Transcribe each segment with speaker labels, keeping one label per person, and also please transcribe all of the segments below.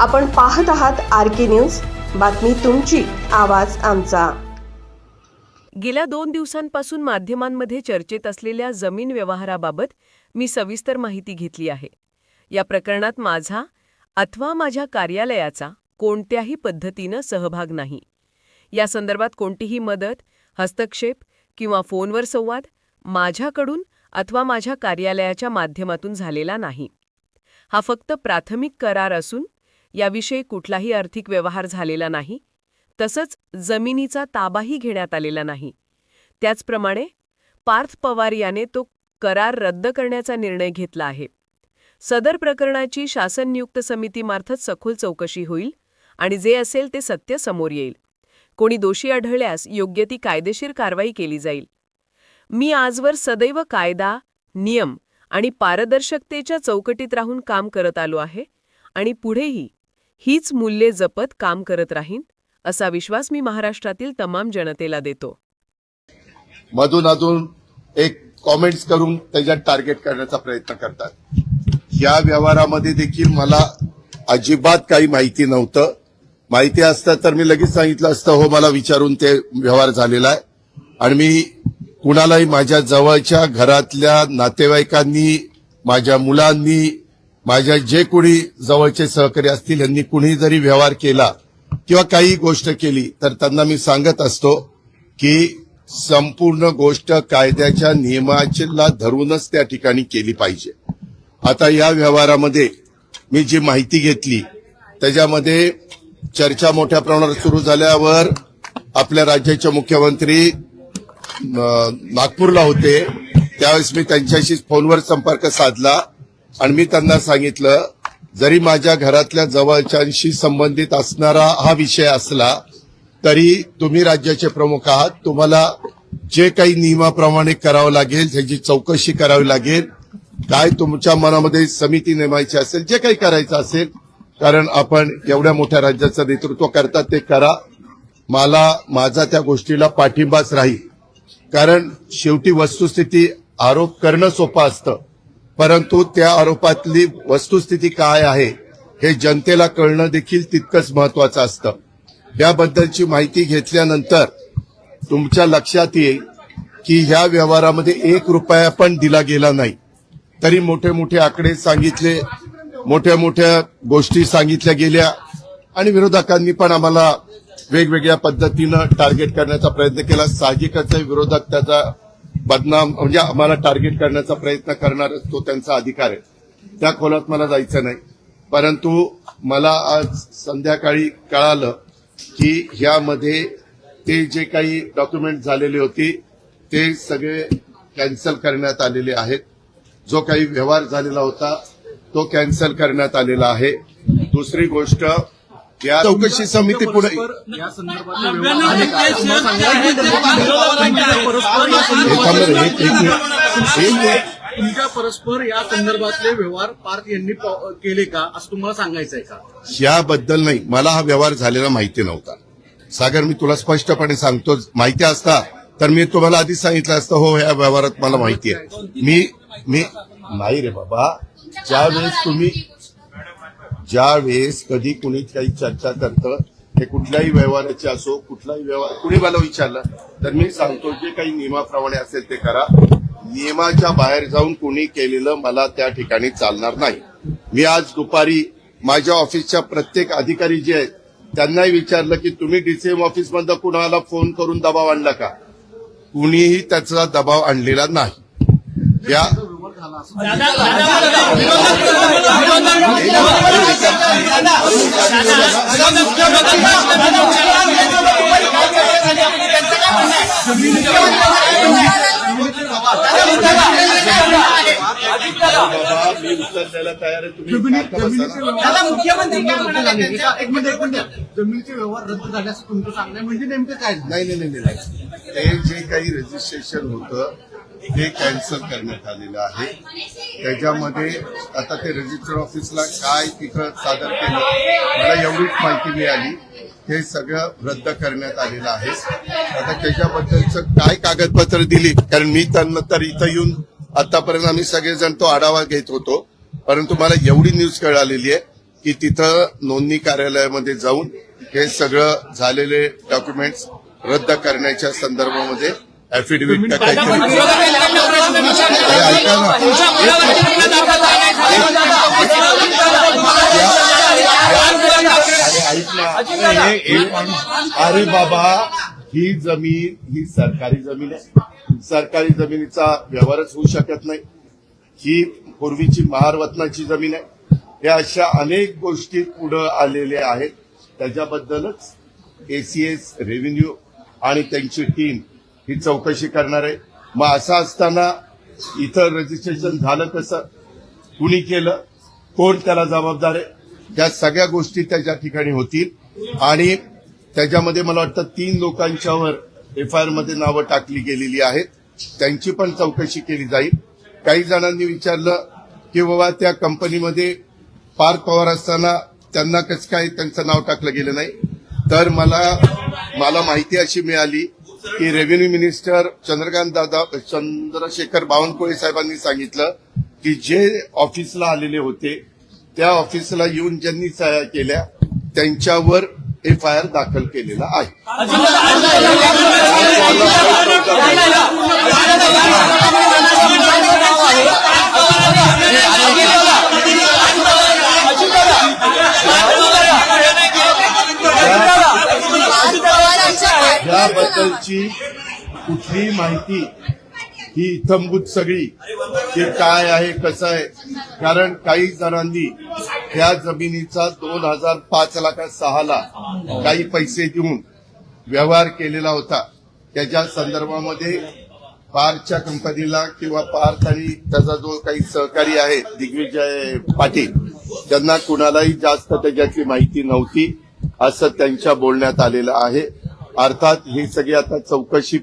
Speaker 1: आपण पाहत आहात आर के न्यूज. बातमी तुमची आवाज आमचा.
Speaker 2: गेल्या दोन दिवसांपासून माध्यमांमध्ये चर्चेत असलेल्या जमीन व्यवहाराबाबत मी सविस्तर माहिती घेतली आहे. या प्रकरणात माझा अथवा माझ्या कार्यालयाचा कोणत्याही पद्धतीनं सहभाग नाही. या संदर्भात कोणतीही मदत हस्तक्षेप किंवा फोनवर संवाद माझ्याकडून अथवा माझ्या कार्यालयाच्या माध्यमातून झालेला नाही. हा फक्त प्राथमिक करार असून याविषयी कुठलाही आर्थिक व्यवहार झालेला नाही. तसंच जमिनीचा ताबाही घेण्यात आलेला नाही. त्याचप्रमाणे पार्थ पवार याने तो करार रद्द करण्याचा निर्णय घेतला आहे. सदर प्रकरणाची शासन नियुक्त समितीमार्फत सखोल चौकशी होईल आणि जे असेल ते सत्य समोर येईल. कोणी दोषी आढळल्यास योग्य ती कायदेशीर कारवाई केली जाईल. मी आजवर सदैव कायदा नियम आणि पारदर्शकतेच्या चौकटीत राहून काम करत आलो आहे आणि पुढेही हीच मूल्ये जपत काम करत राहीन असा विश्वास मी महाराष्ट्रातील तमाम जनतेला देतो.
Speaker 3: मधून अजून एक कॉमेंट्स करून त्याच्यात टार्गेट करण्याचा प्रयत्न करतात. या व्यवहारामध्ये देखील मला अजिबात काही माहिती नव्हतं. माहिती असतं तर मी लगेच सांगितलं असतं हो मला विचारून ते व्यवहार झालेला आहे. आणि मी कुणालाही माझ्या जवळच्या घरातल्या नातेवाईकांनी माझ्या मुलांनी माझ्या जे कोणी जवळचे सहकारी असतील यांनी कुणी जरी व्यवहार केला किंवा काही गोष्ट केली तर त्यांना मी सांगत असतो की संपूर्ण गोष्ट कायद्याच्या नियमाला धरूनच त्या ठिकाणी केली पाहिजे. आता या व्यवहारामध्ये मी जी माहिती घेतली त्याच्यामध्ये चर्चा मोठ्या प्रमाणात सुरू झाल्यावर आपल्या राज्याचे मुख्यमंत्री नागपूरला होते. त्यावेळेस मी त्यांच्याशी फोनवर संपर्क साधला. आणि मी त्यांना सांगितलं जरी माझ्या घरातल्या जवळच्यांशी संबंधित असणारा हा विषय असला तरी तुम्ही राज्याचे प्रमुख आहात. तुम्हाला जे काही नियमाप्रमाणे करावं लागेल त्याची चौकशी करावी लागेल. काय तुमच्या मनामध्ये समिती नेमायची असेल जे काही करायचं असेल कारण आपण एवढ्या मोठ्या राज्याचं नेतृत्व करतात ते करा. मला माझा त्या गोष्टीला पाठिंबाच राहील. कारण शेवटी वस्तुस्थिती आरोप करणं सोपं असतं. परंतु त्या आरोपातली वस्तुस्थिती काय आहे हे जनतेला कळणं देखील तितकंच महत्वाचं असतं. याबद्दलची माहिती घेतल्यानंतर तुमच्या लक्षात येईल की ह्या व्यवहारामध्ये एक रुपया पण दिला गेला नाही. तरी मोठे मोठे आकडे सांगितले मोठ्या मोठ्या गोष्टी सांगितल्या गेल्या आणि विरोधकांनी पण आम्हाला वेगवेगळ्या पद्धतीनं टार्गेट करण्याचा प्रयत्न केला. साहजिकच विरोधक त्याचा बदनाम म्हणजे आम्हाला टार्गेट करण्याचा प्रयत्न करणार तो त्यांचा अधिकार आहे. त्या खोलात मला जायचं नाही. परंतु मला आज संध्याकाळी कळालं की ह्यामध्ये ते जे काही डॉक्युमेंट झालेले होते ते सगळे कॅन्सल करण्यात आलेले आहेत. जो काही व्यवहार झालेला होता तो कॅन्सल करण्यात आलेला आहे. दुसरी गोष्ट या चौकशी समिती पुढे
Speaker 4: या. तुमच्या परस्पर या संदर्भातले व्यवहार पार्थ यांनी केले का? असं तुम्हाला सांगायचं आहे का?
Speaker 3: याबद्दल नाही. मला हा व्यवहार झालेला माहिती नव्हता. सागर मी तुला स्पष्टपणे सांगतो. माहिती असता तर मी तुम्हाला आधीच सांगितलं असतं हो या व्यवहारात मला माहिती आहे. मी मी नाही रे बाबा. ज्या वेळेस तुम्ही ज्या वेळेस कधी कुणी काही चर्चा करतं हे कुठल्याही व्यवहाराचे असो कुठलाही व्यवहार कुणी मला विचारलं तर मी सांगतो जे काही नियमाप्रमाणे असेल ते करा. नियमाच्या बाहेर जाऊन कुणी केलेलं मला त्या ठिकाणी चालणार नाही. मी आज दुपारी माझ्या ऑफिसच्या प्रत्येक अधिकारी जे आहेत त्यांनाही विचारलं की तुम्ही डीसीएम ऑफिसमध्ये कुणाला फोन करून दबाव आणला का? कुणीही त्याचा दबाव आणलेला नाही. या बाबा मी उत्तर द्यायला तयार आहे तुम्ही
Speaker 4: जमिनी-
Speaker 3: बसा
Speaker 4: जमिनीचे व्यवहार मुख्यमंत्री काय म्हणाले? एक मिनिट एक मिनिट जमिनीचे व्यवहार रद्द झाल्याचं तुमचं सांगणं आहे. म्हणजे नेमकं काय झालं?
Speaker 3: नाही नाही नाही नाही ते जे काही रजिस्ट्रेशन होतं हे कॅन्सल करण्यात आलेलं आहे. त्याच्यामध्ये आता ते रजिस्टर ऑफिसला काय तिथं सादर केलं मला एवढीच माहिती मिळाली. हे सगळं रद्द करण्यात आलेलं आहे. आता त्याच्याबद्दलचं काय कागदपत्र दिली? कारण मी त्यांना तर इथं येऊन आतापर्यंत आम्ही सगळेजण तो आढावा घेत होतो. परंतु मला एवढी न्यूज कळालेली आहे की तिथं नोंदणी कार्यालयामध्ये जाऊन हे सगळं झालेले डॉक्युमेंट्स रद्द करण्याच्या संदर्भामध्ये ऍफिडेव्हिट अरे बाबा ही जमीन ही सरकारी जमीन आहे. सरकारी जमिनीचा व्यवहारच होऊ शकत नाही. ही पूर्वीची महारवतनाची जमीन आहे. या अशा अनेक गोष्टी पुढं आलेल्या आहेत. त्याच्याबद्दलच एसीएस रेव्हेन्यू आणि त्यांची टीम ही चौकशी करणार आहे. मग असं असताना इथं रजिस्ट्रेशन झालं कसं? कुणी केलं? कोण त्याला जबाबदार आहे? त्या सगळ्या गोष्टी त्याच्या ठिकाणी होतील. आणि त्याच्यामध्ये मला वाटतं तीन लोकांच्यावर एफ आयमध्ये नावं टाकली गेलेली आहेत. त्यांची पण चौकशी केली जाईल. काही जणांनी विचारलं की बाबा त्या कंपनीमध्ये पार्क पवार असताना त्यांना कसं काय त्यांचं नाव टाकलं गेलं नाही? तर मला मला माहिती अशी मिळाली की रेव्हेन्यू मिनिस्टर चंद्रकांत दादा चंद्रशेखर बावनकुळे साहेबांनी सांगितलं की जे ऑफिसला आलेले होते त्या ऑफिसला येऊन ज्यांनी सह्या केल्या त्यांच्यावर एफ आय आर दाखल केलेला आहे. याबद्दलची कुठली माहिती ही इथंभूत सगळी हे काय आहे कसं आहे? कारण काही जणांनी त्या जमिनीचा दोन हजार पाच लाखा सहाला काही पैसे देऊन व्यवहार केलेला होता. त्याच्या संदर्भामध्ये पारच्या कंपनीला किंवा पार्थ आणि त्याचा जो काही सहकारी आहे दिग्विजय पाटील त्यांना कुणालाही जास्त त्याच्यातली माहिती नव्हती असं त्यांच्या बोलण्यात आलेलं आहे. अर्थात ही सगळी आता चौकशी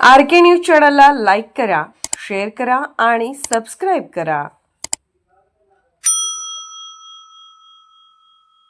Speaker 1: आर के न्यूज चॅनलला लाईक करा शेअर करा आणि सबस्क्राईब करा.